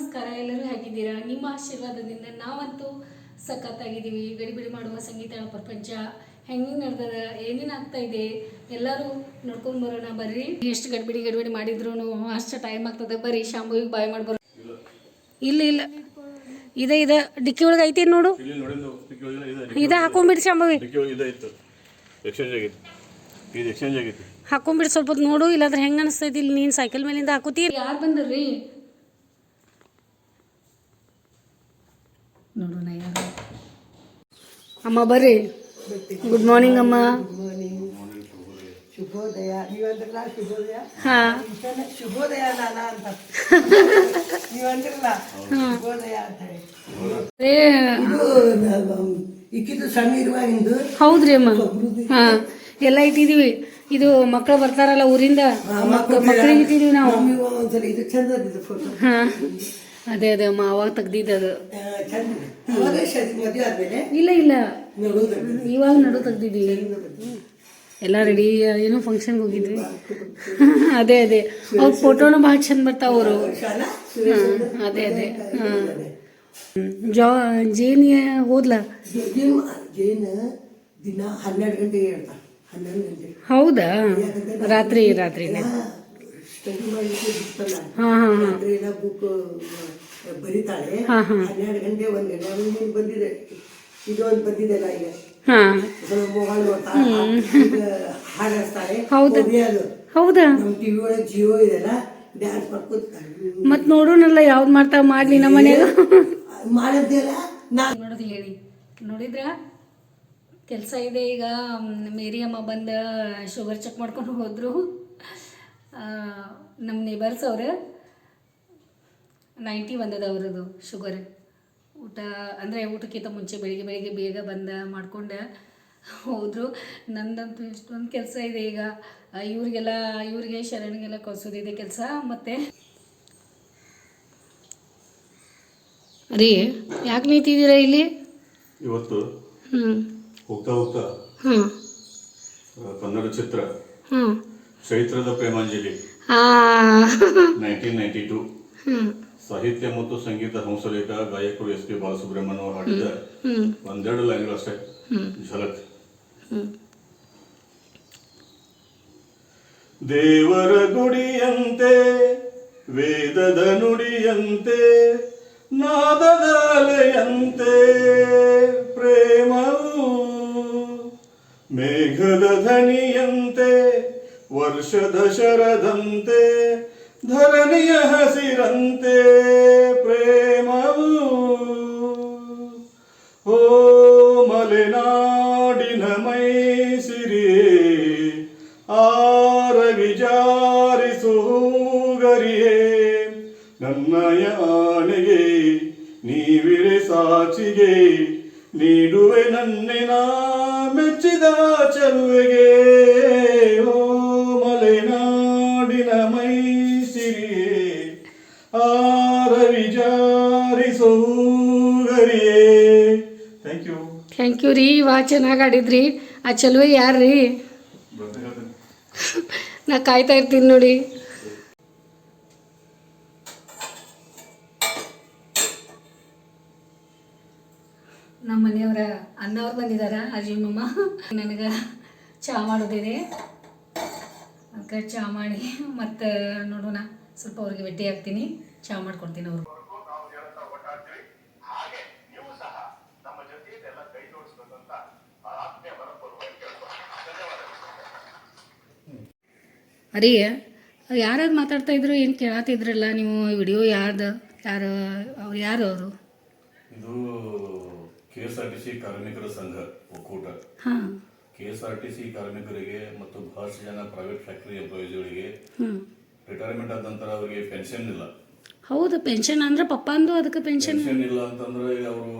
ನಮಸ್ಕಾರ ಎಲ್ಲರೂ ಹೇಗಿದ್ದೀರಾ? ನಿಮ್ಮ ಆಶೀರ್ವಾದದಿಂದ ನಾವಂತೂ ಸಖತ್ತಾಗಿದ್ದೀವಿ. ಗಡಿಬಿಡಿ ಮಾಡುವ ಸಂಗೀತ ಪ್ರಪಂಚ ಹೆಂಗೆ ನಡೆದದ ಏನೇನು ಆಗ್ತಾ ಇದೆ ಎಲ್ಲರೂ ನೋಡ್ಕೊಂಡು ಬರೋಣ ಬರ್ರಿ. ಎಷ್ಟು ಗಡಿಬಿಡಿ ಗಡಿಬಿಡಿ ಮಾಡಿದ್ರು ಅಷ್ಟು ಟೈಮ್ ಆಗ್ತದೆ. ಬರ್ರಿ ಶಾಂಭವಿಗೆ ಬಾಯ್ ಮಾಡ್ಬಾರ ಬರೋ ಇಲ್ಲ ಇಲ್ಲ. ಇದೆ ಇದೆ. ಡಿಕ್ಕಿ ಒಳಗೆ ಐತಿ ನೋಡು? ಇದೆ ಹಾಕೊಂಡ್ಬಿಡಿ ಶಾಂಭವಿ. ಹಾಕೊಂಡ್ಬಿಡಿ ಸ್ವಲ್ಪ ನೋಡು ಇಲ್ಲಾಂದ್ರೆ ಹೆಂಗೆ ಅನಿಸ್ತೈತಿ? ಇಲ್ಲಿ ನೀನು ಸೈಕಲ್ ಮೇಲಿಂದ ಹಾಕೋತಿ? ಯಾರು ಬಂದ್ರಿ ನೋಡೋಣ ಯಾರು. ಅಮ್ಮ ಬರ್ರಿ. ಗುಡ್ ಮಾರ್ನಿಂಗ್ ಅಮ್ಮ. ಶುಭೋದಯ. ನೀವಂದ್ರಲ್ಲ ಶುಭೋದಯ? ಶುಭೋದಯ ನಾನ ಅಂತ. ನೀವಂದ್ರಲ್ಲ? ಶುಭೋದಯ ಅಂತ ಹೇಳಿ. ಇಕ್ಕಿದ್ದು ಸಣ್ಣ ಇರುವಾಗಿಂದು ಹೌದ್ರಿ ಅಮ್ಮ. ಹಾ. ಎಲ್ಲ ಇಟ್ಟಿದೀವಿ. ಇದು ಮಕ್ಕಳು ಬರ್ತಾರಲ್ಲ ಊರಿಂದ. ಮಕ್ಕ- ಮಕ್ಕಳಿಗೆ ಇಟ್ಟಿದೀವಿ ನಾವು. ಇದು ಚಂದ ಇದು ಫೋಟೋ ಹಾ. ಅದೇ ಅದೇ ಅಮ್ಮ ಅವಾಗ ತೆಗ್ದಿದ್ದು ಅದು. ಚಂದ ಇದೆ. ಅವಾಗ ಶದಿ ಮದುವೆ ಆದ್ಮೇಲೆ ಇಲ್ಲ ಇಲ್ಲ. ಇವಾಗ ನಡು ತೆಗ್ದಿದ್ದೀವಿ. ಎಲ್ಲ ರೆಡಿ ಏನೋ ಫಂಕ್ಷನ್ಗೆ ಹೋಗಿದ್ವಿ. ಅದೇ ಅದೇ. ಅವ್ರ ಫೋಟೋನು ಭಾಳ ಚಂದ ಬರ್ತಾವ ಅವರು. ಅದೇ ಅದೇ. ಹಾಂ ಜಾ ಜೇನಿ ಹೋದ್ಲ ಹೌದಾ? ರಾತ್ರಿ ರಾತ್ರಿ ಸ್ಟಡಿ ಮಾಡಲಿಕ್ಕೆ ಬಿಡ್ತಲ್ಲ ಹಾಂ ಹಾಂ ಹಾಂ. ರಾತ್ರಿ ಎಲ್ಲ ಬುಕ್ ಬರೀತಾಳೆ. ಹಾ, ಹಾ. ಹನ್ನೆರಡು ಗಂಟೆ ಒಂದು ಗಂಟೆ. ಆಮೇಲೆ ಬಂದಿದೆ. ಇದು ಒಂದು ಬಂದಿದೆಲ್ಲ ಈಗ. ಹಾಂ. ಮೊಬೈಲ್ ಹಾಡಿಸ್ತಾಳೆ ಹೌದು. ಅದು. ಹೌದಾ. ನಮ್ಮ ಟಿವಿ ಒಳಗೆ ಜಿಯೋ ಇದೆಲ್ಲ ಡ್ಯಾನ್ಸ್ ಮಾಡ್ಕೊತಾರೆ ಮತ್ ನೋಡೋಣಲ್ಲ ಯಾವ್ದು ಮಾಡ್ತಾವ ಮಾಡ್ಲಿ ನಮ್ಮ ಮನೆಯಾಗ ಮಾಡಿದ್ದೆಲ್ಲ ನಾನು ನೋಡೋದು ಹೇಳಿ. ನೋಡಿದ್ರ? ಕೆಲಸ ಇದೆ ಈಗ. ಮೇರಿಯಮ್ಮ ಮೇರಿ ಅಮ್ಮ ಬಂದು ಶುಗರ್ ಚೆಕ್ ಮಾಡ್ಕೊಂಡು ಹೋದ್ರು. ನಮ್ಮ ನೇಬರ್ಸ್ ಅವ್ರು ನೈಂಟಿ ಬಂದದ ಅವ್ರದ್ದು ಶುಗರ್ ಊಟ ಅಂದರೆ ಊಟಕ್ಕಿಂತ ಮುಂಚೆ ಬೆಳಿಗ್ಗೆ ಬೆಳಿಗ್ಗೆ ಬೇಗ ಬಂದ ಮಾಡ್ಕೊಂಡು ಹೋದರು. ನಂದಂತೂ ಇಷ್ಟೊಂದು ಕೆಲಸ ಇದೆ ಈಗ. ಇವರಿಗೆಲ್ಲ ಇವರಿಗೆ ಶರಣಿಗೆಲ್ಲ ಕಳ್ಸೋದಿದೆ ಕೆಲಸ ಮತ್ತು. ರೀ ಯಾಕೆ ನೀತಿದ್ದೀರ ಇಲ್ಲಿ? ಇವತ್ತು ಹ್ಞೂ ಹೋಗ್ತಾ ಹೋಗ್ತಾ ಕನ್ನಡ ಚಿತ್ರ. ಹ್ಞೂ ಚೈತ್ರದ ಪ್ರೇಮಾಂಜಲಿ. Nineteen ninety two. ಸಾಹಿತ್ಯ ಮತ್ತು ಸಂಗೀತ ಹಂಸಲೇಖ ಗಾಯಕರು ಎಸ್ ಪಿ ಬಾಲಸುಬ್ರಹ್ಮಣ್ಯ ಅವರು ಹಾಡಿದ ಒಂದೆರಡು ಲೈನ್ಗಳು ಅಷ್ಟೇ. ಝಲಕ್. ದೇವರ ಗುಡಿಯಂತೆ ವೇದದ ನುಡಿಯಂತೆ ನಾದದ ಅಲೆಯಂತೆ ಪ್ರೇಮವು ಮೇಘದ ಧನಿಯಂತೆ ವರ್ಷದ ಶರದಂತೆ, ಧರಣಿಯ ಹಸಿರಂತೆ ಪ್ರೇಮವು. ಓ ಮಲೆನಾಡಿನ ಮೈಸಿರಿ ಆರ ವಿಚಾರಿಸು ಗರಿಯೇ ನನ್ನಯ ಆಣೆಗೆ ನೀವಿರೆ ಸಾಕ್ಷಿಗೆ ನೀಡುವೆ ನನ್ನ ಮೆಚ್ಚಿದ ಚಲುವೆಗೆ. ಥ್ಯಾಂಕ್ ಯು ರೀ ಭಾಳ ಚೆನ್ನಾಗಿ ಆಡಿದ್ರಿ. ಆ ಚಲುವೆ ಯಾರು ರೀ ನಾ ಕಾಯ್ತಾ ಇರ್ತೀನಿ ನೋಡಿ. ನಮ್ಮ ಮನೆಯವರ ಅಣ್ಣವ್ರು ಬಂದಿದಾರ ಮಮ್ಮ ನನಗೆ ಚಹಾ ಮಾಡೋದಿದೆ. ಅದಕ್ಕೆ ಚಹಾ ಮಾಡಿ, ಮತ್ತು ನೋಡೋಣ. ಸ್ವಲ್ಪ ಅವ್ರಿಗೆ ಭೇಟಿ ಆಗ್ತೀನಿ. ಚಹಾ ಮಾಡ್ಕೊಡ್ತೀನಿ ಅವ್ರು. ಅರಿ ಯಾರಾದ್ರು ಮಾತಾಡ್ತಾ ಇದ್ರು ಏನು ಕೇಳತ್ತಿದ್ರಲ್ಲ ನೀವು ವಿಡಿಯೋ ಯಾರ್ದು? ಯಾರು ಅವ್ರು ಯಾರು ಅವರು? ಇದು K S R T C ಕಾರ್ಮಿಕರ ಸಂಘ ಒಕ್ಕೂಟ. ಹಾಂ. K S R T C ಕಾರ್ಮಿಕರಿಗೆ ಮತ್ತು ಬಹಳಷ್ಟು ಜನ ಪ್ರೈವೇಟ್ ಫ್ಯಾಕ್ಟರಿ ಎಂಪ್ಲಾಯೀಸ್ಗಳಿಗೆ ರಿಟೈರ್ಮೆಂಟ್ ಆದ ನಂತರ ಅವರಿಗೆ ಪೆನ್ಷನ್ ಇಲ್ಲ. ಹೌದು ಪೆನ್ಷನ್ ಅಂದ್ರೆ ಪಪ್ಪಂದು ಅದಕ್ಕೆ ಪೆನ್ಷನ್ ಪೆನ್ಷನ್ ಇಲ್ಲ ಅಂತಂದ್ರೆ ಅವರು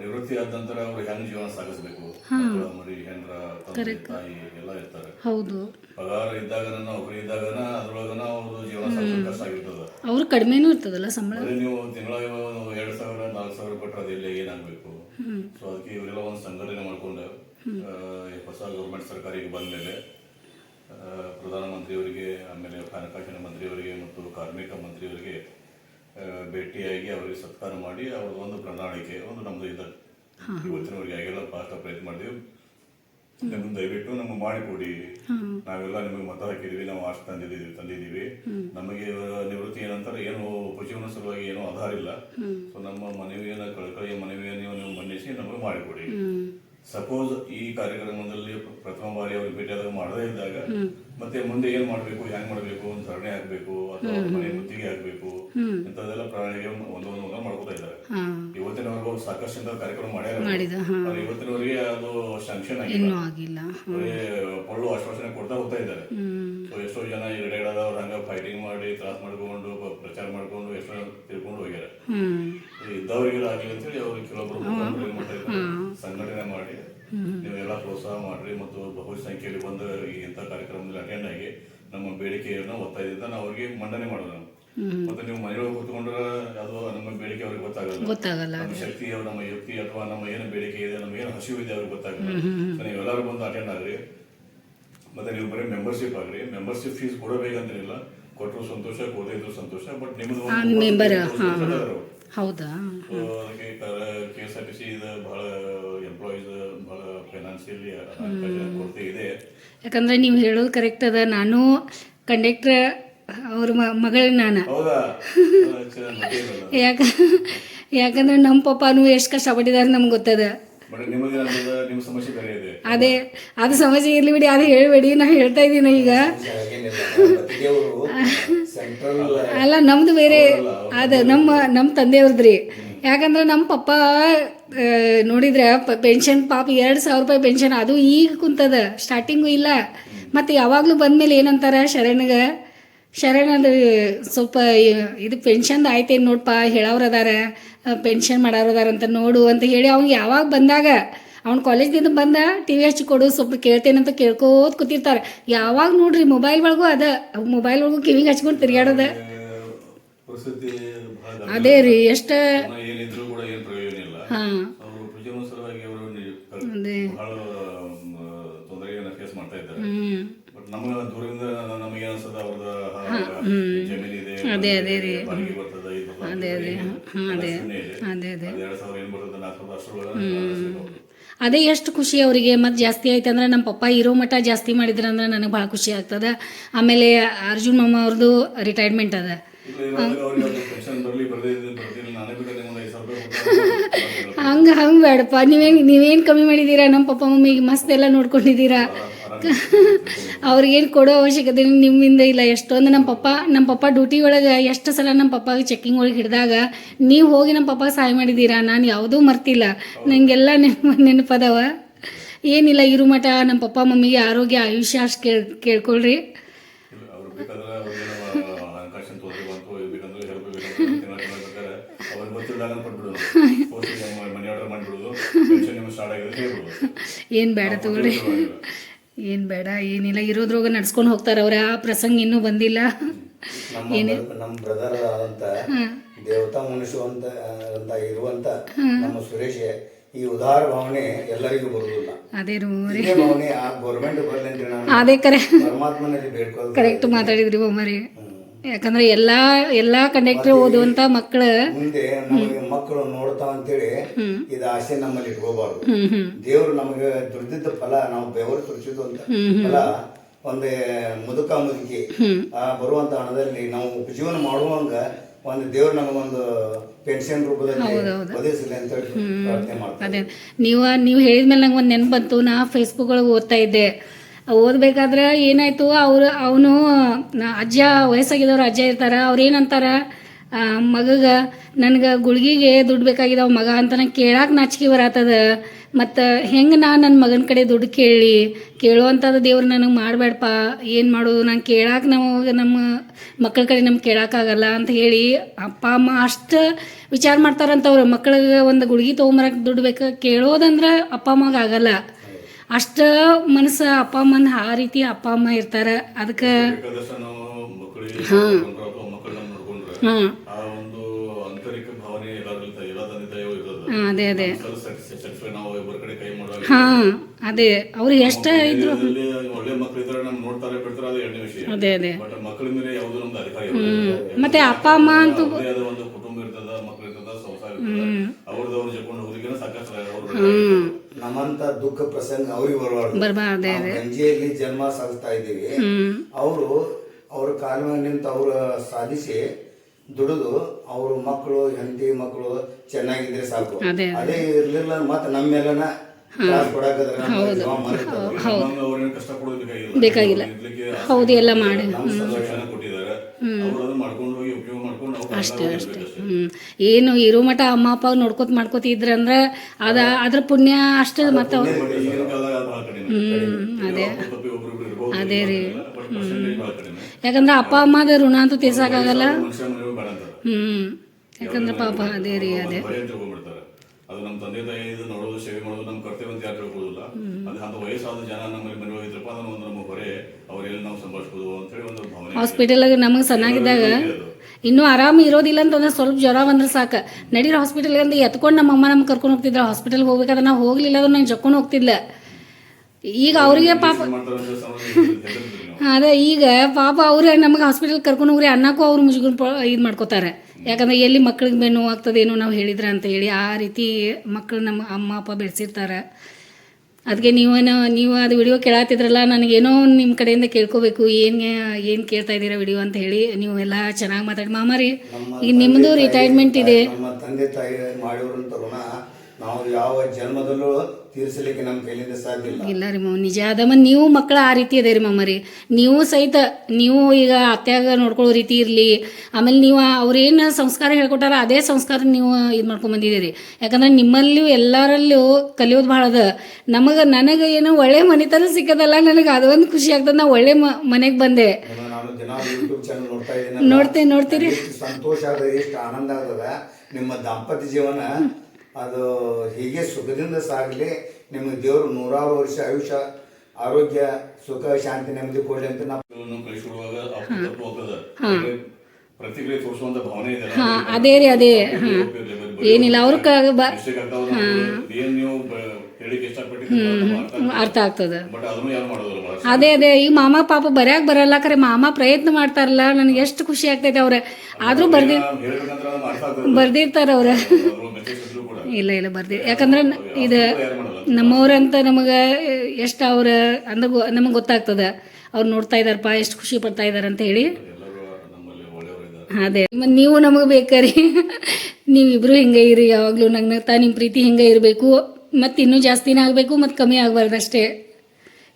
ನಿವೃತ್ತಿ ಆದ ನಂತರ ಅವರು ಹೆಂಗ್ ಜೀವನ ಸಾಗಿಸ್ಬೇಕು? ಮರಿ ಹೆಂಡ್ರ ತಂದೆ ತಾಯಿ ಎಲ್ಲ ಇರ್ತಾರೆ. ಹೌದು. ಪಗಾರ ಇದ್ದಾಗನ ನೌಕರಿ ಇದ್ದಾಗನ ಅದ್ರೊಳಗನ ಅವ್ರದ್ದು ಜೀವನ ಸಾಗಿಸೋದು ಕಷ್ಟ ಆಗಿರ್ತದ ಅವ್ರು ಕಡಿಮೆನೂ ಇರ್ತದಲ್ಲ ಸಂಬಳ? ಅದೇ ನೀವು ತಿಂಗಳ ಎರಡು ಸಾವಿರ ನಾಲ್ಕು ಸಾವಿರ ಕೊಟ್ಟರೆ ಅದೆಲ್ಲ ಏನಾಗಬೇಕು? ಸೊ ಅದಕ್ಕೆ ಇವರೆಲ್ಲ ಒಂದು ಸಂಘಟನೆ ಮಾಡಿಕೊಂಡು ಹೊಸ ಗೌರ್ಮೆಂಟ್ ಸರ್ಕಾರಿಗೆ ಬಂದ ಮೇಲೆ ಪ್ರಧಾನಮಂತ್ರಿಯವರಿಗೆ ಆಮೇಲೆ ಹಣಕಾಸಿನ ಮಂತ್ರಿಯವರಿಗೆ ಮತ್ತು ಕಾರ್ಮಿಕ ಮಂತ್ರಿಯವರಿಗೆ ಭೇಟಿಯಾಗಿ ಅವರಿಗೆ ಸತ್ಕಾರ ಮಾಡಿ ಅವ್ರದ್ದು ಒಂದು ಪ್ರಣಾಳಿಕೆ ಒಂದು ನಮ್ದು ಇದೆ. ಇವತ್ತಿನವರೆಗೆ ಆಗೆಲ್ಲ ಫಾಸ್ಟ್ ಪ್ರಯತ್ನ ಮಾಡಿದ್ವಿ. ನಿಮ್ಗೆ ದಯವಿಟ್ಟು ನಮ್ಗೆ ಮಾಡಿಕೊಡಿ. ನಾವೆಲ್ಲ ನಿಮಗೆ ಮತ ಹಾಕಿದೀವಿ ನಾವು ಆಶ್ ತಂದಿದ್ದೀವಿ ತಂದಿದ್ದೀವಿ. ನಮಗೆ ನಿವೃತ್ತಿ ಏನಂತಾರೆ ಏನು ಉಪಜೀವನ ಸಲುವಾಗಿ ಏನೋ ಆಧಾರ ಇಲ್ಲ. ಸೊ ನಮ್ಮ ಮನವಿಯನ್ನ ಕಳಕಳಿಯ ಮನವಿಯನ್ನು ನೀವು ಮನ್ನಿಸಿ ನಮಗೆ ಮಾಡಿಕೊಡಿ. ಸಪೋಸ್ ಈ ಕಾರ್ಯಕ್ರಮದಲ್ಲಿ ಪ್ರಥಮ ಬಾರಿ ಅವ್ರಿಗೆ ಭೇಟಿಯಾದಾಗ ಮಾಡದೇ ಇದ್ದಾಗ ಮತ್ತೆ ಮುಂದೆ ಏನ್ ಮಾಡ್ಬೇಕು ಹೆಂಗ್ ಮಾಡ್ಬೇಕು ಒಂದ್ ಸರಣಿ ಆಗ್ಬೇಕು ಅಥವಾ ಅವ್ರ ಮನೆ ಮುತ್ತಿಗೆ ಆಗ್ಬೇಕು ಇಂಥದ್ದೆಲ್ಲ ಪ್ರಣಾಳಿಕೆ ಒಂದೊಂದು ಒಂದೊಂದು ಮಾಡ್ಕೊತಾ ಇದ್ದಾರೆ. ಇವತ್ತಿನವರೆಗೂ ಇವತ್ತಿನವರೆಗೂ ಸಾಕಷ್ಟು ಇಂಥ ಕಾರ್ಯಕ್ರಮ ಮಾಡ್ಯಾರ ಇವತ್ತಿನವರೆಗೆ ಅದು ಶಾಂಕ್ಷನ್ ಆಗಿಲ್ಲ. ಪಳ್ಳು ಆಶ್ವಾಸನೆ ಕೊಡ್ತಾ ಹೋಗ್ತಾ ಇದ್ದಾರೆ. ಸೊ ಎಷ್ಟೋ ಜನ ಅವ್ರ ಆದವ್ರು ಹಂಗ ಫೈಟಿಂಗ್ ಮಾಡಿ ತ್ರಾಸ ಮಾಡ್ಕೊಂಡು ಪ್ರಚಾರ ಮಾಡ್ಕೊಂಡು ಎಷ್ಟೋ ಜನ ತಿಳ್ಕೊಂಡು ಹೋಗ್ಯಾರ. ಇದ್ದವ್ರಿಗೆ ಆಗ್ಲಿ ಅಂತ ಅಂತೇಳಿ ಅವ್ರಿಗೆ ಕೆಲವೊಬ್ರು ಮಾಡ್ತಾ ಇದ್ದಾರೆ, ಸಂಘಟನೆ ಮಾಡಿ ನೀವೆಲ್ಲ ಪ್ರೋತ್ಸಾಹ ಮಾಡ್ರಿ ಮತ್ತು ಬಹು ಸಂಖ್ಯೆಯಲ್ಲಿ ಬಂದು ಈ ಇಂಥ ಕಾರ್ಯಕ್ರಮದಲ್ಲಿ ಅಟೆಂಡ್ ಆಗಿ ನಮ್ಮ ಬೇಡಿಕೆಯನ್ನು ಒತ್ತಾಯದಿಂದ ನಾವು ಅವರಿಗೆ ಮಂಡನೆ ಮಾಡೋದು. ಮತ್ತೆ ನೀವು ಮನೆಯೊಳಗೆ ಕೂತ್ಕೊಂಡ್ರೆ ಅದು ನಮ್ಮ ಬೇಡಿಕೆ ಅವ್ರಿಗೆ ಗೊತ್ತಾಗಲ್ಲ. ಗೊತ್ತಾಗಲ್ಲ. ನಮ್ಮ ಶಕ್ತಿ ನಮ್ಮ ಯುಕ್ತಿ ಅಥವಾ ನಮ್ಮ ಏನು ಬೇಡಿಕೆ ಇದೆ ನಮ್ಗೆ ಏನು ಹಸಿವು ಇದೆ ಅವ್ರಿಗೆ ಗೊತ್ತಾಗಲ್ಲ. ನೀವೆಲ್ಲರೂ ಬಂದು ಅಟೆಂಡ್ ಆಗ್ರಿ. ಮತ್ತೆ ನೀವು ಬರೀ ಮೆಂಬರ್ಶಿಪ್ ಆಗ್ರಿ. ಮೆಂಬರ್ಶಿಪ್ ಫೀಸ್ ಕೊಡಬೇಕಂತೇನಿಲ್ಲ ಕೊಟ್ಟರು ಸಂತೋಷ ಕೊಡದಿದ್ರು ಸಂತೋಷ ಬಟ್ ನಿಮ್ಮದು ಮೆಂಬರ್ ಹೌದಾ? ಎಂಪ್ಲಾಯೀಸ್ ಕೊರತೆ ಇದೆ. ಯಾಕಂದ್ರೆ ನೀವು ಹೇಳೋದು ಕರೆಕ್ಟ್ ಅದ. ನಾನು ಕಂಡಕ್ಟರ್ ಅವ್ರ ಮಗಳು ನಾನು. ಹೌದಾ? ಯಾಕ ಯಾಕಂದ್ರೆ ನಮ್ಮ ಪಪ್ಪಾನು ಎಷ್ಟು ಕಷ್ಟಪಟ್ಟಿದ್ದಾರೆ ನಮ್ಗೆ ಗೊತ್ತದ. ಬಟ್ ನಿಮಗೆ ನಿಮ್ಮ ಸಮಸ್ಯೆ ಬೇರೆ ಇದೆ. ಅದೇ ಅದು ಸಮಸ್ಯೆ ಇರ್ಲಿ ಬಿಡಿ ಅದು ಹೇಳ್ಬೇಡಿ ನಾ ಹೇಳ್ತಾ ಇದ್ದೀನಿ ಈಗ. ಅಲ್ಲ ನಮ್ದು ಬೇರೆ ಅದ ನಮ್ಮ ನಮ್ಮ ತಂದೆಯವ್ರದ್ರಿ. ಯಾಕಂದ್ರೆ ನಮ್ಮ ಪಪ್ಪ ನೋಡಿದ್ರೆ ಪೆನ್ಷನ್ ಪಾಪ ಎರಡು ಸಾವಿರ ರೂಪಾಯಿ ಪೆನ್ಷನ್ ಅದು ಈಗ ಕುಂತದ ಸ್ಟಾರ್ಟಿಂಗು ಇಲ್ಲ. ಮತ್ತು ಯಾವಾಗಲೂ ಬಂದ್ಮೇಲೆ ಏನಂತಾರ ಶರಣಗ, ಶರಣ ಅದು ಸ್ವಲ್ಪ ಇದು ಪೆನ್ಷನ್ದು ಆಯ್ತೇನು ನೋಡಪ್ಪ ಹೇಳೋರು ಅದಾರ ಪೆನ್ಷನ್ ಮಾಡೋರು ಅಂತ ನೋಡು ಅಂತ ಹೇಳಿ ಅವ್ನಿಗೆ ಯಾವಾಗ ಬಂದಾಗ, ಅವ್ನು ಕಾಲೇಜ್ದಿಂದ ಬಂದ ಟಿ ವಿ ಹಚ್ಚಿ ಕೊಡು, ಸ್ವಲ್ಪ ಕೇಳ್ತೇನಂತ ಕೇಳ್ಕೋತ ಕೂತಿರ್ತಾರೆ. ಯಾವಾಗ ನೋಡ್ರಿ ಮೊಬೈಲ್ ಒಳಗೂ ಅದ ಮೊಬೈಲ್ ಒಳಗೂ ಕಿವಿಗೆ ಹಚ್ಕೊಂಡು ತಿರ್ಗಾಡೋದ ಅದೇ ರೀ ಎಷ್ಟು ಏನಿದ್ರು ಕೂಡ ಏನು ಪ್ರಯೋಜನ ಇಲ್ಲ. ಹಾಂ. ಅವರು ಪ್ರಜೀವನ ಸಲುವಾಗಿ ಅವರು ಅದೇ. ಬಹಳ ತೊಂದರೆಯನ್ನು ಫೇಸ್ ಮಾಡ್ತಾ ಇದ್ದಾರೆ. ಹ್ಞೂ ಬಟ್ ನಮಗೆ ದೂರದಿಂದ ನಮಗೆ ಅನ್ಸದ ಅವ್ರದ ಜಮೀನ್ ಇದೆ ಅದೇ, ಅದೇ ರೀ. ಬಾಡಿಗೆ ಬರ್ತದ ಇದು ಅದೇ, ಅದೇ. ಅದೇ. ಅದೇ, ಅದೇ. ಅದು ಎರಡು ಸಾವಿರ ಏನು ಬರ್ತದೆ ನಾಲ್ಕು ಸಾವಿರ ಅಷ್ಟರೊಳಗೆ ಅದೇ ಎಷ್ಟು ಖುಷಿ ಅವರಿಗೆ. ಮತ್ತು ಜಾಸ್ತಿ ಆಯ್ತು ಅಂದ್ರೆ ನಮ್ಮ ಪಪ್ಪ ಇರೋ ಮಠ ಜಾಸ್ತಿ ಮಾಡಿದ್ರಂದ್ರೆ ನನಗೆ ಭಾಳ ಖುಷಿ ಆಗ್ತದೆ. ಆಮೇಲೆ ಅರ್ಜುನ್ ಮಾಮ ಅವ್ರದ್ದು ರಿಟೈರ್ಮೆಂಟ್ ಅದ. ಹಂಗ. ಹಂಗೆ ಹಂಗೆ ಬೇಡಪ್ಪ. ನೀವೇನ್ ನೀವೇನು ಕಮ್ಮಿ ಮಾಡಿದ್ದೀರಾ ನಮ್ಮ ಪಪ್ಪ ಮಮ್ಮಿಗೆ ಮಸ್ತ್ ಎಲ್ಲ ನೋಡ್ಕೊಂಡಿದ್ದೀರಾ ಅವ್ರಿಗೇನು ಕೊಡೋ ಅವಶ್ಯಕತೆ ನಿಮ್ಮಿಂದ ಇಲ್ಲ. ಎಷ್ಟೊಂದು ನಮ್ಮ ಪಪ್ಪ ನಮ್ಮ ಪಪ್ಪ ಡ್ಯೂಟಿ ಒಳಗೆ ಎಷ್ಟು ಸಲ ನಮ್ಮ ಪಪ್ಪಾಗೆ ಚೆಕ್ಕಿಂಗ್ ಒಳಗೆ ಹಿಡಿದಾಗ ನೀವು ಹೋಗಿ ನಮ್ಮ ಪಪ್ಪಾಗೆ ಸಹಾಯ ಮಾಡಿದ್ದೀರಾ ನಾನು ಯಾವುದೂ ಮರ್ತಿಲ್ಲ. ನನಗೆಲ್ಲ ನೆನಪು ನೆನಪದವ. ಏನಿಲ್ಲ ಇರು ಮಠ. ನಮ್ಮ ಪಪ್ಪ ಮಮ್ಮಿಗೆ ಆರೋಗ್ಯ ಆಯುಷ್ಯ ಅಷ್ಟು ಕೇಳ್ ಕೇಳ್ಕೊಳ್ರಿ ಇಲ್ಲ, ಅವ್ರು ಬೇಕಾದ್ರೆ ಅವ್ರಿಗೆ ನಮ್ಮ ಹಣಕಾಸಿನ ತೊಂದರೆ ಬಂತು ಇದು ಬೇಕಂದ್ರೆ ಹೆಲ್ಪ್ ಬೇಕಂದ್ರೆ ತಿಂಗಳ ತಿಂಗಳ ಬೇಕಾದ್ರೆ ಅವ್ರಿಗೆ ಗೊತ್ತಿಲ್ಲದಾಗ ಕೊಟ್ಬಿಡೋದು ಪೋಸ್ಟಿಗೆ ಮನಿ ಆರ್ಡರ್ ಮಾಡಿಬಿಡೋದು ಪೆನ್ಷನ್ ನಿಮ್ಗೆ ಸ್ಟಾರ್ಟ್ ಆಗಿದೆ ಹೇಳ್ಬಿಡೋದು ಏನು ಬೇಡ ತಗೊಳ್ರಿ ಏನು ಬೇಡ ಏನಿಲ್ಲ ಇರೋದ್ರೊಳಗೆ ನಡ್ಸ್ಕೊಂಡು ಹೋಗ್ತಾರೆ ಅವ್ರ. ಆ ಪ್ರಸಂಗ ಇನ್ನೂ ಬಂದಿಲ್ಲ. ನಮ್ಮ ಬ್ರದರ್ ಆದಂತ ದೇವತಾ ಮನುಷ್ಯ ಅಂತ ಅಂತ ಇರುವಂತ ನಮ್ಮ ಸುರೇಶ್ ಈ ಉದಾರ ಭಾವನೆ ಎಲ್ಲರಿಗೂ ಬರುವುದಿಲ್ಲ. ಅದೇ ರೀ ಭಾವನೆ ಆ ಗೌರ್ಮೆಂಟ್ ಬರಲಿ ಅಂತ ನಾನು ಅದೇ ಕರೆ. ಪರಮಾತ್ಮನಲ್ಲಿ ಬೇಡ್ಕೊಳ್ಳೋದು ಕರೆಕ್ಟ್ ಮಾತಾಡಿದ್ರಿ ಬೊಮ್ಮರಿ ಯಾಕಂದ್ರೆ ಎಲ್ಲಾ ಎಲ್ಲಾ ಕಂಡಕ್ಟರ್ ಓದುವಂತ ಮಕ್ಕಳು ಮುಂದೆ ನಮಗೆ ಮಕ್ಕಳು ನೋಡ್ತಾವ ಅಂತೇಳಿ ಇದು ಆಸೆ ನಮ್ಮಲ್ಲಿ ಇಟ್ಕೋಬಾರ್ದು. ದೇವ್ರು ನಮಗೆ ದುಡ್ದಿದ್ದ ಫಲ ನಾವು ಬೆವರು ತುರಿಸಿದ್ದು ಅಂತ. ಫಲ ಒಂದು ಮುದುಕ ಮುದುಕಿ ಆ ಬರುವಂತ ಹಣದಲ್ಲಿ ನಾವು ಉಪಜೀವನ ಮಾಡುವಂಗ ಒಂದು ದೇವ್ರು ನಮಗೊಂದು ಪೆನ್ಷನ್ ರೂಪದಲ್ಲಿ ಒದಗಿಸಲಿ ಅಂತ ಹೇಳಿ ಪ್ರಾರ್ಥನೆ ಮಾಡ್ತಾರೆ ಅದೇ. ನೀವು ನೀವು ಹೇಳಿದ್ಮೇಲೆ ನಂಗೆ ಒಂದು ನೆನಪು ಬಂತು ನಾ ಫೇಸ್ಬುಕ್ ಒಳಗೆ ಓದ್ತಾ ಇದ್ದೆ. ಓದ್ಬೇಕಾದ್ರೆ ಏನಾಯ್ತು? ಅವರು ಅವನು ಅಜ್ಜ ವಯಸ್ಸಾಗಿದ್ದವ್ರು ಅಜ್ಜ ಇರ್ತಾರ. ಅವ್ರು ಏನಂತಾರ? ಮಗಗ ನನಗೆ ಗುಳ್ಗಿಗೆ ದುಡ್ಡು ಬೇಕಾಗಿದಾವ ಮಗ ಅಂತ ನಂಗೆ ಕೇಳಾಕ ನಾಚಿಕೆ ಬರತ್ತದ. ಮತ್ತು ಹೆಂಗೆ ನಾ ನನ್ನ ಮಗನ ಕಡೆ ದುಡ್ಡು ಕೇಳಿ ಕೇಳುವಂಥದ್ದು ದೇವ್ರು ನನಗೆ ಮಾಡಬೇಡಪ್ಪ ಏನು ಮಾಡೋದು? ನಾನು ಕೇಳಾಕ ನಮಗೆ ನಮ್ಮ ಮಕ್ಕಳ ಕಡೆ ನಮ್ಗೆ ಕೇಳೋಕ್ಕಾಗಲ್ಲ ಅಂತ ಹೇಳಿ ಅಪ್ಪ ಅಮ್ಮ ಅಷ್ಟು ವಿಚಾರ ಮಾಡ್ತಾರಂತವ್ರು. ಮಕ್ಕಳಿಗೆ ಒಂದು ಗುಳ್ಗಿ ತೊಗೊಂಬರಕ್ಕೆ ದುಡ್ಡು ಬೇಕು ಕೇಳೋದಂದ್ರೆ ಅಪ್ಪ ಅಮ್ಮಗೆ ಆಗಲ್ಲ. ಅಷ್ಟು ಮನಸ್ಸು ಅಪ್ಪ ಅಮ್ಮನ ಆ ರೀತಿ ಅಪ್ಪ ಅಮ್ಮ ಇರ್ತಾರೆ. ಅದಕ್ಕೆ ಬೇಕಾದಷ್ಟು ನಾವು ಮಕ್ಕಳಿಗೆ ನೋಡ್ಕೊಂಡ್ರೆ ಅಥವಾ ಮಕ್ಕಳನ್ನ ನೋಡ್ಕೊಂಡ್ರೆ ಹಾಂ ಆ ಒಂದು ಆಂತರಿಕ ಭಾವನೆ ಎಲ್ಲಾದ್ರೂ ಎಲ್ಲ ತಂದೆ ಇರ್ತದೆ. ಅದೇ ಅದೇ. ಸ್ಯಾಟಿಸ್ಫೈ ನಾವು ಇಬ್ಬರ ಕಡೆ ಕೈ ಹಾಂ ಅದೇ. ಅವ್ರು ಎಷ್ಟೇ ಇದ್ರು ಒಳ್ಳೆ ಮಕ್ಕಳು ಇದ್ದಾರೆ ನಮ್ ನೋಡ್ತಾರೆ ಬಿಡ್ತಾರೆ ಅದು ಎರಡನೇ ವಿಷಯ. ಅದೇ ಅದೇ. ಬಟ್ ಮಕ್ಕಳ ಮೇಲೆ ಯಾವ್ದು ನಮ್ದು ಅಧಿಕಾರ. ಮತ್ತೆ ಅಪ್ಪ ಅಮ್ಮ ಅಂತೂ ಒಂದು ಕುಟುಂಬ ಇರ್ತದೆ ಅವ್ರದ್ದು ಅವ್ರು ಜಕೊಂಡು ಹೋಗ್ಲಿಕ್ಕೆ ಸಾಕಷ್ಟು ಅವ್ರು ನಮ್ಮಂತ ದುಃಖ ಪ್ರಸಂಗ ಅವ್ರಿಗೆ ಬರಬಾರ್ದು. ಗಂಜಿಯಲ್ಲಿ ಜನ್ಮ ಸಾಗಿಸ್ತಾ ಇದ್ದೀವಿ. ಅವರು ಅವ್ರ ಕಾಲ ನಿಂತು ಅವ್ರ ಸಾಧಿಸಿ ದುಡಿದು ಅವ್ರ ಮಕ್ಕಳು ಹೆಂಡತಿ ಮಕ್ಕಳು ಚೆನ್ನಾಗಿದ್ರೆ ಸಾಕು. ಅದೇ, ಇರ್ಲಿಲ್ಲ ಮತ್ತೆ ನಮ್ಮ ಮೇಲನ ತ್ರಾಸ್ ಕೊಡಾಕದ್ರ ನಮ್ಮ ಜೀವ ಮರೆತವ್ರು. ಅವ್ರೇನು ಕಷ್ಟ ಕೊಡೋದು ಬೇಕಾಗಿಲ್ಲ. ಹೌದು ಎಲ್ಲ ಮಾಡಿ. ಶಿಕ್ಷಣ ಕೊಟ್ಟಿದ್ದಾರೆ. ಅವ್ರು ಮಾಡ್ಕೊಂಡು ಹೋಗಿ ಉಪಯೋಗ ಮಾಡ್ಕೊಂಡು ನಾವು ಅಷ್ಟೇ ಅಷ್ಟೇ. ಹ್ಮ್. ಏನು ಇರೋ ಮಠ ಅಮ್ಮ ಅಪ್ಪ ನೋಡ್ಕೋತ ಮಾಡ್ಕೋತ ಇದ್ರಂದ್ರೆ ಅದ ಅದ್ರ ಪುಣ್ಯ ಅಷ್ಟೇ ಮತ್ತೆ ಹ್ಮ್ ಅದು. ಅದೇ. ರೀ. ಯಾಕಂದ್ರೆ ಅಪ್ಪ ಅಮ್ಮದ ಋಣ ಅಂತೂ ತೀರ್ಸಕ್ಕಾಗಲ್ಲ ಮನುಷ್ಯ ಮನೆಯವ್ರು ಬೇಡ ಅಂತಾರೆ ಹ್ಮ್. ಯಾಕಂದ್ರೆ ಪಾಪ ಅದೇ ರೀ ಅದೇ. ಅದು ನಮ್ಮ ತಂದೆ ತಾಯಿ ಇದು ನೋಡೋದು ಸೇವೆ ಮಾಡೋದು ನಮ್ಮ ಕರ್ತವ್ಯ ಅಂತ ಯಾರು ತಿಳ್ಕೊಳ್ಳೋದಿಲ್ಲ. ಅದು ಅಂತ ವಯಸ್ಸಾದ ಜನ ನಮ್ಮಲ್ಲಿ ಮನೆ ಹೋಗಿದ್ರಪ್ಪ ಅದನ್ನ ಒಂದು ನಮ್ಮ ಹೊರೆ ಅವರೆಲ್ಲ ನಾವು ಸಂಭಾಳಿಸ್ಬೋದು ಅಂತೇಳಿ ಒಂದು ಭಾವನೆ ಹಾಸ್ಪಿಟಲ್ಗೆ ನಮಗೆ ಸಣ್ಣಾಗಿದ್ದಾಗ ಇನ್ನೂ ಆರಾಮ ಇರೋದಿಲ್ಲ ಅಂತಂದ್ರೆ ಸ್ವಲ್ಪ ಜ್ವರ ಬಂದ್ರೆ ಸಾಕು. ನಡೀರಿ ಹಾಸ್ಪಿಟಲ್ಗೆ ಅಂತ ಎತ್ಕೊಂಡು ನಮ್ಮ ಅಮ್ಮ ನಮ್ಗೆ ಕರ್ಕೊಂಡು ಹೋಗ್ತಿದ್ರು. ಹಾಸ್ಪಿಟಲ್ಗೆ ಹೋಗ್ಬೇಕಾದ್ರೆ ನಾವು ಹೋಗ್ಲಿಲ್ಲ ಅಂದ್ರೆ ನಂಗೆ ಜಕ್ಕೊಂಡು ಹೋಗ್ತಿದ್ಲ. ಈಗ ಅವರಿಗೆ ಪಾಪ ನಾವು. ಅದೇ ಈಗ ಪಾಪ ಅವರೇ ನಮಗೆ ಹಾಸ್ಪಿಟಲ್ ಕರ್ಕೊಂಡು ಹೋಗ್ರಿ ಅನ್ನಕ್ಕೂ ಅವ್ರು ಮುಜುಗರ ಇದು ಮಾಡ್ಕೋತಾರೆ. ಯಾಕಂದ್ರೆ ಎಲ್ಲಿ ಮಕ್ಳಿಗೆ ಬೆನ್ನು ಏನೋ ನಾವು ಹೇಳಿದ್ರೆ ಅಂತ ಹೇಳಿ ಆ ರೀತಿ ಮಕ್ಕಳು ನಮ್ಮ ಅಮ್ಮ ಅಪ್ಪ ಬೆಳೆಸಿರ್ತಾರೆ. ಅದಕ್ಕೆ ನೀವೇನೋ ನೀವು ಅದು ವಿಡಿಯೋ ಕೇಳತ್ತಿದ್ರಲ್ಲ ನನಗೇನೋ ನಿಮ್ಮ ಕಡೆಯಿಂದ ಕೇಳ್ಕೋಬೇಕು ಏನು ಏನು ಕೇಳ್ತಾ ಇದ್ದೀರಾ ವಿಡಿಯೋ ಅಂತ ಹೇಳಿ ನೀವು ಎಲ್ಲ ಚೆನ್ನಾಗಿ ಮಾತಾಡಿ ಮಾಮಾರಿ ಈಗ ನಿಮ್ಮದು ರಿಟೈರ್ಮೆಂಟ್ ಇದೆ. ನಮ್ಮ ತಂದೆ ತಾಯಿ ನಾವು ಯಾವ ಜನ್ಮದಲ್ಲೂ ತೀರಿಸಲಿಕ್ಕೆ ನಮ್ಮ ಕೈಲಿಂದ ಸಾಧ್ಯ ಇಲ್ಲ. ಇಲ್ಲ ರೀ ಮಾವ ನಿಜ ಅದಮ್ಮ ನೀವು ಮಕ್ಕಳ ಆ ರೀತಿ ಅದೇ ರೀ ಮಾಮರಿ ನೀವು ಸಹಿತ ನೀವು ಈಗ ಅತ್ಯಾಗ ನೋಡ್ಕೊಳ್ಳೋ ರೀತಿ ಇರಲಿ. ಆಮೇಲೆ ನೀವು ಅವ್ರೇನು ಸಂಸ್ಕಾರ ಹೇಳ್ಕೊಟ್ಟಾರ ಅದೇ ಸಂಸ್ಕಾರ ನೀವು ಇದು ಮಾಡ್ಕೊಂಡ್ ಬಂದಿದ್ದೀರಿ ಯಾಕಂದ್ರೆ ನಿಮ್ಮಲ್ಲಿಯೂ ಎಲ್ಲರಲ್ಲೂ ಕಲಿಯೋದು ಭಾಳ ಅದ. ನಮಗೆ ನನಗೆ ಏನೋ ಒಳ್ಳೆ ಮನೆತನ ಸಿಕ್ಕದಲ್ಲ ನನಗೆ ಅದೊಂದು ಖುಷಿ ಆಗ್ತದೆ. ನಾ ಒಳ್ಳೆ ಮ ಮನೆಗೆ ಬಂದೆ. ಏನೋ ನಾನು ದಿನ ಯೂಟ್ಯೂಬ್ ಚಾನಲ್ ನೋಡ್ತಾ ಇದ್ದೀನಿ ನೋಡ್ತೆ ನೋಡ್ತೀರಿ. ಸಂತೋಷ ಆದ ಎಷ್ಟು ಆನಂದ ನಿಮ್ಮ ದಾಂಪತ್ಯ ಜೀವನ ಅದು ಹೀಗೆ ಸುಖದಿಂದ ಸಾಗಲಿ. ನಿಮಗೆ ದೇವರು ನೂರಾರು ವರ್ಷ ಆಯುಷ್ಯ ಆರೋಗ್ಯ ಸುಖ ಶಾಂತಿ ನೆಮ್ಮದಿ ಕೊಡಲಿ ಅಂತ ನಾವು ಕಳಿಸ್ಕೊಡುವಾಗ ಪ್ರತಿಕ್ರಿಯೆ ತೋರಿಸುವಂತ ಭಾವನೆ ಇದೆ. ಹಾಂ ಅದೇ ರೀ ಅದೇ. ಹಾಂ ಏನಿಲ್ಲ ಅವ್ರ ಕ ಬ ಮಿಸ್ಟೇಕ್ ಆಗ್ತಾವ ಏನ್ ನೀವು ಬ- ಹೇಳಿಕ್ಕೆ ಅರ್ಥ ಆಗ್ತದೆ. ಬಟ್ ಅದನ್ನು ಯಾರು ಮಾಡೋದಿಲ್ಲ ಭಾಳ ಅದೇ ಅದೇ. ಈ ಮಾಮ ಪಾಪ ಬರ್ಯಾಕ ಬರಲ್ಲ ಖರೆ ಮಾಮ ಪ್ರಯತ್ನ ಮಾಡ್ತಾರಲ್ಲ ನನಗೆ ಎಷ್ಟು ಖುಷಿ ಆಗ್ತೈತೆ ಅವ್ರ. ಆದ್ರೂ ಬರ್ದಿ ಬರ್ದಿರ್ತಾರ ಅವ್ರ ಇಲ್ಲ ಇಲ್ಲ, ಬರ್ತೀವಿ. ಯಾಕಂದ್ರೆ ಇದು ನಮ್ಮವ್ರಂತ ನಮಗೆ ಎಷ್ಟು ಅವ್ರ ಅಂದ ನಮಗೆ ಗೊತ್ತಾಗ್ತದ. ಅವ್ರು ನೋಡ್ತಾ ಇದ್ದಾರಪ್ಪ ಎಷ್ಟು ಖುಷಿ ಪಡ್ತಾ ಇದ್ದಾರೆ ಅಂತ ಹೇಳಿ. ಅದೇ. ಮತ್ತು ನೀವು ನಮಗೆ ಬೇಕಾರಿ ನೀವಿಬ್ರು ಹಿಂಗೆ ಇರಿ, ಯಾವಾಗಲೂ ನಗ್ನಗ್ತಾ ನಿಮ್ಮ ಪ್ರೀತಿ ಹಿಂಗೆ ಇರಬೇಕು. ಮತ್ತು ಇನ್ನೂ ಜಾಸ್ತಿನೇ ಆಗಬೇಕು, ಮತ್ತು ಕಮ್ಮಿ ಆಗಬಾರ್ದು ಅಷ್ಟೇ.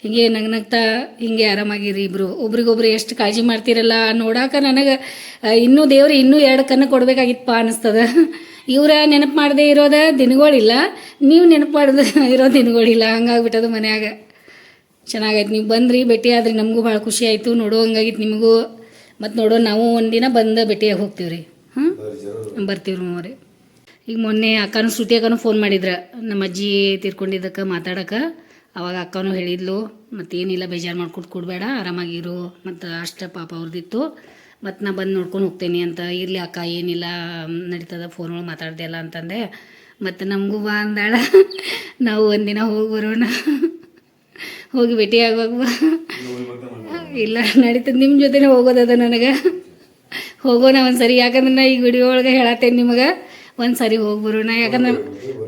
ಹಿಂಗೆ ನಗ್ತಾ ಹಿಂಗೆ ಆರಾಮಾಗಿರಿ ಇಬ್ರು. ಒಬ್ರಿಗೊಬ್ರು ಎಷ್ಟು ಕಾಳಜಿ ಮಾಡ್ತೀರಲ್ಲ, ನೋಡಾಕ ನನಗೆ ಇನ್ನೂ ದೇವ್ರು ಇನ್ನೂ ಎರಡು ಕಣ್ಣು ಕೊಡಬೇಕಾಗಿತ್ತಪ್ಪ ಅನಿಸ್ತದ. ಇವ್ರ ನೆನಪು ಮಾಡದೆ ಇರೋದ ದಿನಗಳಿಲ್ಲ. ನೀವು ನೆನಪು ಮಾಡದ ಇರೋ ದಿನಗಳಿಲ್ಲ. ಹಂಗಾಗ್ಬಿಟ್ಟದು ಮನ್ಯಾಗ. ಚೆನ್ನಾಗೈತೆ. ನೀವು ಬಂದ್ರಿ, ಭೇಟಿ ಆದ್ರಿ, ನಮಗೂ ಭಾಳ ಖುಷಿ ಆಯಿತು. ನೋಡೋ ಹಂಗಾಗಿತ್ತು ನಿಮಗೂ. ಮತ್ತು ನೋಡೋ ನಾವು ಒಂದಿನ ಬಂದು ಭೇಟಿಯಾಗಿ ಹೋಗ್ತೀವಿ ರೀ ಹ್ಞೂ ಬರ್ತೀವಿ ರೀ ಈಗ ಮೊನ್ನೆ ಅಕ್ಕನೂ ಶ್ರುತಿ ಅಕ್ಕನೂ ಫೋನ್ ಮಾಡಿದ್ರ. ನಮ್ಮ ಅಜ್ಜಿ ತೀರ್ಕೊಂಡಿದ್ದಕ್ಕೆ ಮಾತಾಡಕ್ಕೆ. ಅವಾಗ ಅಕ್ಕನೂ ಹೇಳಿದ್ಲು, ಮತ್ತೇನಿಲ್ಲ, ಬೇಜಾರು ಮಾಡ್ಕೊಟ್ಟು ಕೊಡಬೇಡ, ಆರಾಮಾಗಿರು. ಮತ್ತು ಅಷ್ಟ ಪಾಪ ಅವ್ರದ್ದಿತ್ತು ಮತ್ತು ನಾ ಬಂದು ನೋಡ್ಕೊಂಡು ಹೋಗ್ತೇನೆ ಅಂತ ಇರಲಿ ಅಕ್ಕ ಏನಿಲ್ಲ ನಡೀತದ ಫೋನ್ ಒಳಗೆ ಮಾತಾಡ್ದೆ ಅಲ್ಲ ಅಂತಂದೆ ಮತ್ತು ನಮಗೂ ಬಾ ಅಂದಾಳ ನಾವು ಒಂದಿನ ಹೋಗಿ ಬರೋಣ ಹೋಗಿ ಭೇಟಿ ಆಗುವಾಗ ಬಾ. ಇಲ್ಲ ನಡೀತದೆ ನಿಮ್ಮ ಜೊತೆನೇ ಹೋಗೋದದ ನನಗೆ ಹೋಗೋಣ ಒಂದು ಸರಿ ಯಾಕಂದ್ರೆ ನಾ ಈಗ ವಿಡಿಯೋ ಒಳಗೆ ಹೇಳತ್ತೇನೆ ನಿಮಗೆ ಒಂದು ಸರಿ ಹೋಗಿ ಬರೋಣ ಯಾಕಂದ್ರೆ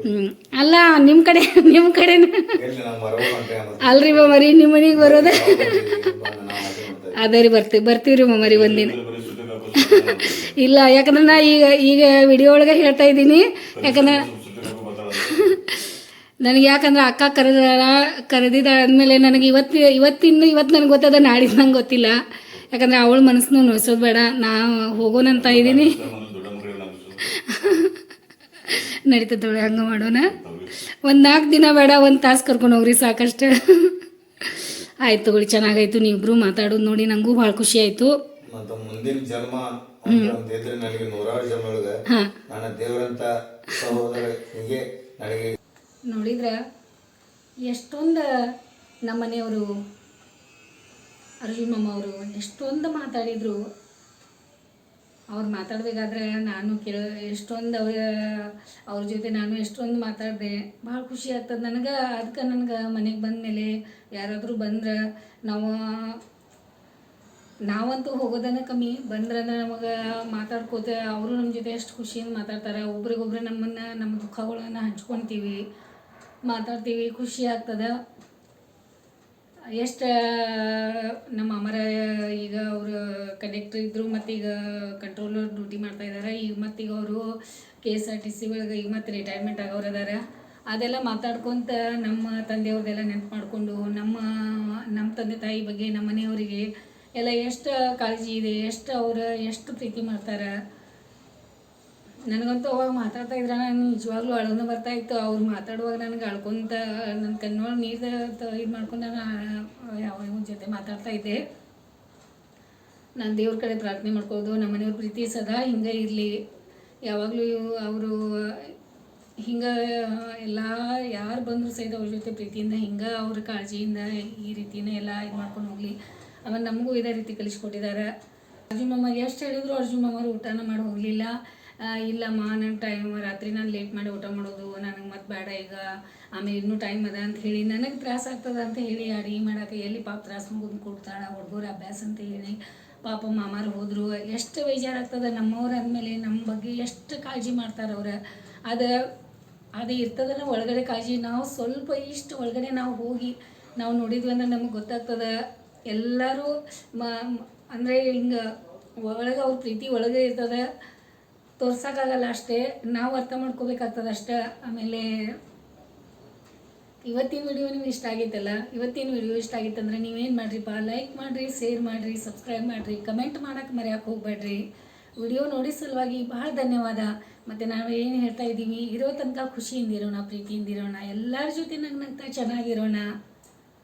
ಹ್ಞೂ ಅಲ್ಲ ನಿಮ್ಮ ಕಡೆ ನಿಮ್ಮ ಕಡೆನೇ ಅಲ್ರಿ. ಅಲ್ರಿ ಮರಿ ನಿಮ್ಮ ಮನೆಗೆ ಬರೋದ ಬಂದು ನಾವು ಹಾಗೆ ಮಾಡ್ತಾ ಅದೇ ರೀ ಬರ್ತೀವಿ ಬರ್ತೀವಿ ರೀ ಮಮ್ಮರಿ ಒಂದಿನ ಇಲ್ಲ ಯಾಕಂದ್ರೆ ನಾ ಈಗ ಈಗ ವಿಡಿಯೋ ಒಳಗೆ ಹೇಳ್ತಾ ಇದ್ದೀನಿ. ಯಾಕಂದ್ರೆ ನನಗೆ ಯಾಕಂದ್ರೆ ಅಕ್ಕ ಕರೆದ ಕರೆದಿದ್ದಾದ್ಮೇಲೆ ನನಗೆ ಇವತ್ತು ಇವತ್ತಿನ ಇವತ್ತು ನನಗೆ ಗೊತ್ತದ ನಾಡಿದ್ದು ನಂಗೆ ಗೊತ್ತಿಲ್ಲ. ಯಾಕಂದ್ರೆ ಅವಳ ಮನಸ್ಸನ್ನು ನೋಯಿಸೋದು ಬೇಡ ನಾ ಹೋಗೋಣಂತ ಇದ್ದೀನಿ. ನಡೀತದೊಳೆ ಹಂಗೆ ಮಾಡೋಣ. ಒಂದು ನಾಲ್ಕು ದಿನ ಬೇಡ ಒಂದು ತಾಸು ಕರ್ಕೊಂಡು ಹೋಗ್ರಿ ಸಾಕಷ್ಟು. ಆಯ್ತು ತಗೊಳ್ಳಿ ಚೆನ್ನಾಗಾಯ್ತು ನೀವಿಬ್ರು ಮಾತಾಡೋದು ನೋಡಿ ನನಗೂ ಭಾಳ ಖುಷಿ ಆಯಿತು. ಮತ್ತು ಮುಂದಿನ ಜನ್ಮ ಅಂತ ಅಂತ ಇದ್ರೆ ನನಗೆ ನೂರಾರು ಜನ್ಮದೊಳಗೆ ಹಾಂ. ನನ್ನ ದೇವರಂತ ಸಹೋದರ ಹೀಗೆ ನನಗೆ ನೋಡಿದ್ರೆ ಎಷ್ಟೊಂದು ನಮ್ಮ ಮನೆಯವರು ಅರ್ಜುನ್ ಮಾಮ ಅವರು ಎಷ್ಟೊಂದು ಮಾತಾಡಿದರು. ಅವ್ರು ಮಾತಾಡಬೇಕಾದ್ರೆ ನಾನು ಕೇಳ ಎಷ್ಟೊಂದು ಅವ್ರ ಅವ್ರ ಜೊತೆ ನಾನು ಎಷ್ಟೊಂದು ಮಾತಾಡಿದೆ, ಭಾಳ ಖುಷಿ ಆಗ್ತದೆ ನನಗೆ. ಅದಕ್ಕೆ ನನಗೆ ಮನೆಗೆ ಬಂದ ಮೇಲೆ ಯಾರಾದರೂ ಬಂದ್ರೆ ನಾವು, ನಾವಂತೂ ಹೋಗೋದನ್ನ ಕಮ್ಮಿ. ಬಂದ್ರೆ ನಮಗೆ ಮಾತಾಡ್ಕೋತ ಅವರು ನಮ್ಮ ಜೊತೆ ಎಷ್ಟು ಖುಷಿಯಿಂದ ಮಾತಾಡ್ತಾರೆ. ಒಬ್ರಿಗೊಬ್ರು ನಮ್ಮನ್ನು ನಮ್ಮ ದುಃಖಗಳನ್ನು ಹಂಚ್ಕೊತೀವಿ, ಮಾತಾಡ್ತೀವಿ, ಖುಷಿ ಆಗ್ತದೆ. ಎಷ್ಟು ನಮ್ಮ ಅಮರ ಈಗ ಅವರು ಕಂಡಕ್ಟರ್ ಇದ್ದರು ಮತ್ತೀಗ ಕಂಟ್ರೋಲರ್ ಡ್ಯೂಟಿ ಮಾಡ್ತಾ ಇದ್ದಾರೆ ಈಗ ಮತ್ತೀಗ ಅವರು K S R T C ಒಳಗೆ ಈಗ ಮತ್ತೆ ರಿಟೈರ್ಮೆಂಟ್ ಆಗೋರು ಅದಾರ. ಅದೆಲ್ಲ ಮಾತಾಡ್ಕೊತ ನಮ್ಮ ತಂದೆಯವ್ರದ್ದೆಲ್ಲ ನೆನಪು ಮಾಡಿಕೊಂಡು ನಮ್ಮ ನಮ್ಮ ತಂದೆ ತಾಯಿ ಬಗ್ಗೆ, ನಮ್ಮ ಮನೆಯವರಿಗೆ ಎಲ್ಲ ಎಷ್ಟು ಕಾಳಜಿ ಇದೆ, ಎಷ್ಟು ಅವ್ರು ಎಷ್ಟು ಪ್ರೀತಿ ಮಾಡ್ತಾರೆ. ನನಗಂತೂ ಅವಾಗ ಮಾತಾಡ್ತಾ ಇದ್ರೆ ನಾನು ನಿಜವಾಗ್ಲೂ ಅಳೋನು ಬರ್ತಾ ಇತ್ತು. ಅವ್ರು ಮಾತಾಡುವಾಗ ನನಗೆ ಅಳ್ಕೊಂತ ನನ್ನ ಕಣ್ಣೊಳಗೆ ನೀರು ಇದು ಮಾಡ್ಕೊಂಡು ನಾನು ಯಾವ ಜೊತೆ ಮಾತಾಡ್ತಾ ಇದ್ದೆ. ನಾನು ದೇವ್ರ ಕಡೆ ಪ್ರಾರ್ಥನೆ ಮಾಡ್ಕೋದು ನಮ್ಮ ಮನೆಯವ್ರ ಪ್ರೀತಿ ಸದಾ ಹಿಂಗೆ ಇರಲಿ. ಯಾವಾಗಲೂ ಅವರು, ಹಿಂಗೆ ಎಲ್ಲ ಯಾರು ಬಂದರೂ ಸಹಿತ ಅವ್ರ ಜೊತೆ ಪ್ರೀತಿಯಿಂದ, ಹಿಂಗೆ ಅವ್ರ ಕಾಳಜಿಯಿಂದ ಈ ರೀತಿನೇ ಎಲ್ಲ ಇದು ಮಾಡ್ಕೊಂಡು ಹೋಗಲಿ. ಆಮೇಲೆ ನಮಗೂ ಇದೇ ರೀತಿ ಕಲಿಸ್ಕೊಟ್ಟಿದ್ದಾರೆ ಅರ್ಜುನ್ ಮಾಮ ಎಷ್ಟು ಹೇಳಿದ್ರು ಅರ್ಜುನ್ ಮಾಮರು ಊಟನ ಮಾಡಿ ಹೋಗಲಿಲ್ಲ. ಇಲ್ಲಮ್ಮ ನನ್ನ ಟೈಮ್ ರಾತ್ರಿ ನಾನು ಲೇಟ್ ಮಾಡಿ ಊಟ ಮಾಡೋದು, ನನಗೆ ಮತ್ತೆ ಬೇಡ ಈಗ. ಆಮೇಲೆ ಇನ್ನೂ ಟೈಮ್ ಅದ ಅಂತ ಹೇಳಿ, ನನಗೆ ತ್ರಾಸ ಆಗ್ತದ ಅಂತ ಹೇಳಿ ಅಡುಗೆ ಮಾಡೋಕೆ ಎಲ್ಲಿ ಪಾಪ ತ್ರಾಸ ಮುಗಿದು ಕೊಡ್ತಾಳ, ಹುಡುಗರ ಅಭ್ಯಾಸ ಅಂತ ಹೇಳಿ. ಪಾಪ ಮಾಮಾರು ಹೋದರು, ಎಷ್ಟು ಬೇಜಾರಾಗ್ತದೆ, ನಮ್ಮವ್ರು ಅಂದಮೇಲೆ ನಮ್ಮ ಬಗ್ಗೆ ಎಷ್ಟು ಕಾಳಜಿ ಮಾಡ್ತಾರೆ ಅವ್ರು. ಅದು ಅದು ಇರ್ತದಲ್ಲ ಒಳಗಡೆ ಕಾಳಜಿ, ನಾವು ಸ್ವಲ್ಪ ಇಷ್ಟು ಒಳಗಡೆ ನಾವು ಹೋಗಿ, ನಾವು ನೋಡಿದ್ವಿ ಅಂದ್ರೆ ನಮಗೆ ಗೊತ್ತಾಗ್ತದೆ. ಎಲ್ಲರೂ ಮ, ಅಂದರೆ ಹಿಂಗೆ ಒಳಗೆ ಅವ್ರ ಪ್ರೀತಿ ಒಳಗೆ ಇರ್ತದೆ. ತೋರ್ಸೋಕ್ಕಾಗಲ್ಲ ಅಷ್ಟೇ, ನಾವು ಅರ್ಥ ಮಾಡ್ಕೋಬೇಕಾಗ್ತದೆ ಅಷ್ಟೇ. ಆಮೇಲೆ ಇವತ್ತಿನ ವಿಡಿಯೋ ನಿಮ್ಗೆ ಇಷ್ಟ ಆಗಿತ್ತಲ್ಲ, ಇವತ್ತಿನ ವಿಡಿಯೋ ಇಷ್ಟ ಆಗಿತ್ತಂದ್ರೆ ನೀವೇನು ಮಾಡ್ರಿಪ್ಪ? ಲೈಕ್ ಮಾಡಿರಿ ಶೇರ್ ಮಾಡಿರಿ ಸಬ್ಸ್ಕ್ರೈಬ್ ಮಾಡಿರಿ ಕಮೆಂಟ್ ಮಾಡೋಕೆ ಮರೆಯೋಕೆ ಹೋಗ್ಬೇಡ್ರಿ. ವಿಡಿಯೋ ನೋಡಿ ಸಲುವಾಗಿ ಭಾಳ ಧನ್ಯವಾದ. ಮತ್ತು ನಾವು ಏನು ಹೇಳ್ತಾ ಇದ್ದೀವಿ, ಇರೋ ತನಕ ಖುಷಿಯಿಂದಿರೋಣ ಪ್ರೀತಿಯಿಂದಿರೋಣ ಎಲ್ಲರ ಜೊತೆ ನಗ್ನಗ್ತಾ ಚೆನ್ನಾಗಿರೋಣ.